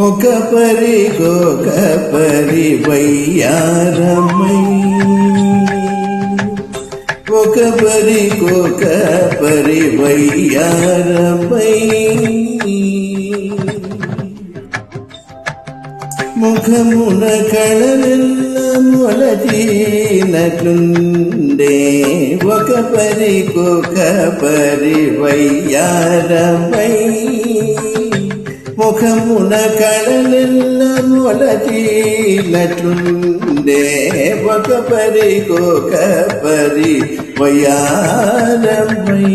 ఒక పరికొక పరి వయ్యారమై ఒక పరికొక పరి వయ్యారమై ముఖమున కళలెల్ల మొలచినట్లుండే ఒక పరికొక పరివయ్యారమై ముఖమున కళలెల్ల మొలచినట్లుండే ఒక పరికొక పరి వయ్యారమై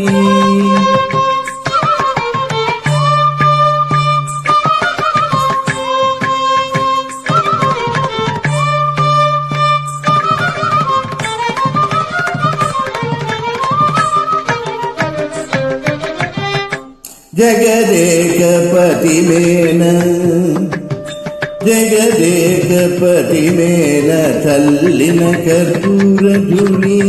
జగదేకపతి మేన జగదేకపతి మేన తల్లిన కర్పూర జులి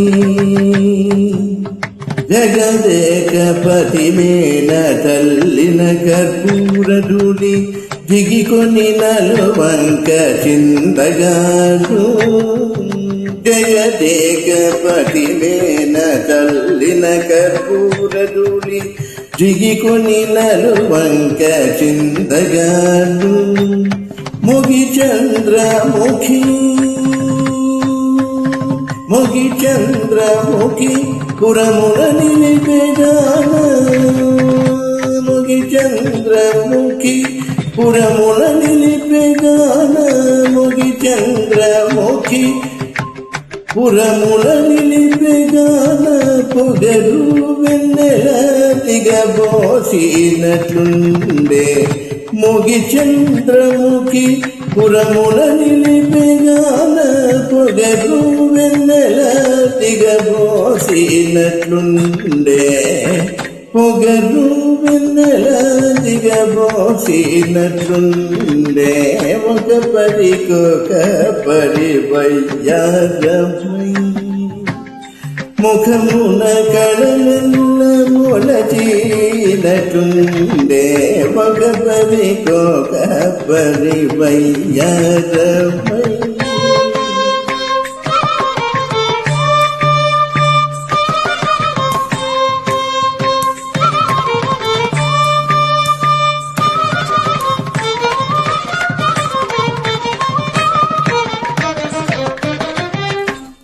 జగదేకపతి మేన తల్లిన కర్పూర జులి దిగికొని నలువంక చిందగాను జగదేకపతి మేన తల్లిన కర్పూర జులి జిగికొని నలువంక చిందగాడు ముగి చంద్రముఖి ముగి చంద్రముఖి పురమున నిలిపెగాన ముగి చంద్రముఖి పురమున నిలిపెగాన ముగి చంద్రముఖి పురముల పొగరు వెన్నెల దిగబోసినట్లుండే ముగి చంద్రముఖి పురముల నిలిపెగాన పొగరు వెన్నెల దిగబోసినట్లుండే పొగరు వెన్నెల దిగబోసినట్లుండే ఒక పరికొక పరివయ్యారమై ముఖమున కళలెల్ల మొలచినట్లుండే ఒక పరికొక పరివయ్యారమై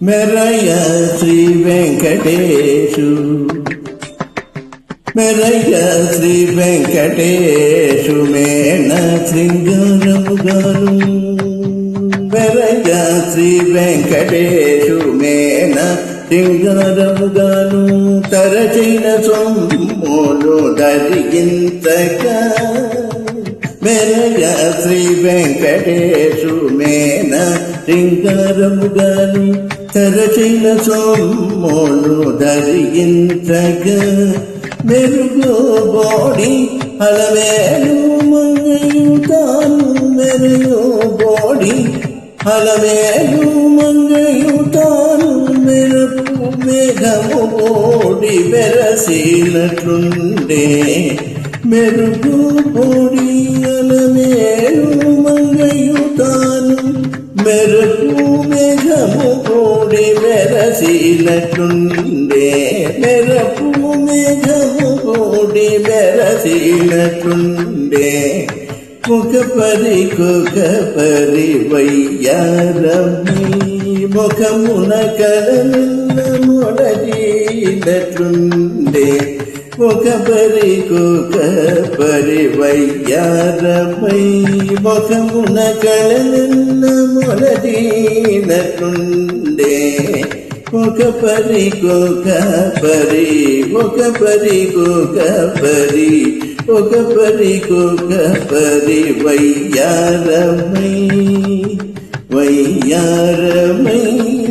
మెరయ శ్రీ వెంకటేశు మెరయ శ్రీ వెంకటేశు మేన శృంగారముగాను మెరయ శ్రీ వెంకటేశు మేన శృంగారముగాను తరచిన సొమ్ములు దరిగింతగా మెరగ శ్రీ వెంకటేశు మేన శృంగారముగాను తరచిన సోమోను ధరించగ. మెరుగు బోడి అలవేలు మంగయుతాను మెరుగు బోడి అలవేలు మంగయుతాను మెరుపు మేఘము బోడి వెరసినట్లుండే. మెరుగు బోడి అలవేలు మంగయుతాను మెరుపు మేఘము కూడి మెరసినట్లుండే. మెరపు మేఘము కూడి మెరసినట్లుండే. ముఖ పరి కుక పరి వయ్యారమి ముఖమున కలమిల్ల మొడగినట్లుండే ఒక పరి కుక పరి వయ్యారమై ముఖమున కళనిన్న మొలదీనట్లుండే ఒక పరికొక పరి ఒక పరికొక పరి ఒక పరికొక పరి వయ్యారమై వయ్యారమై వయ్యారమై.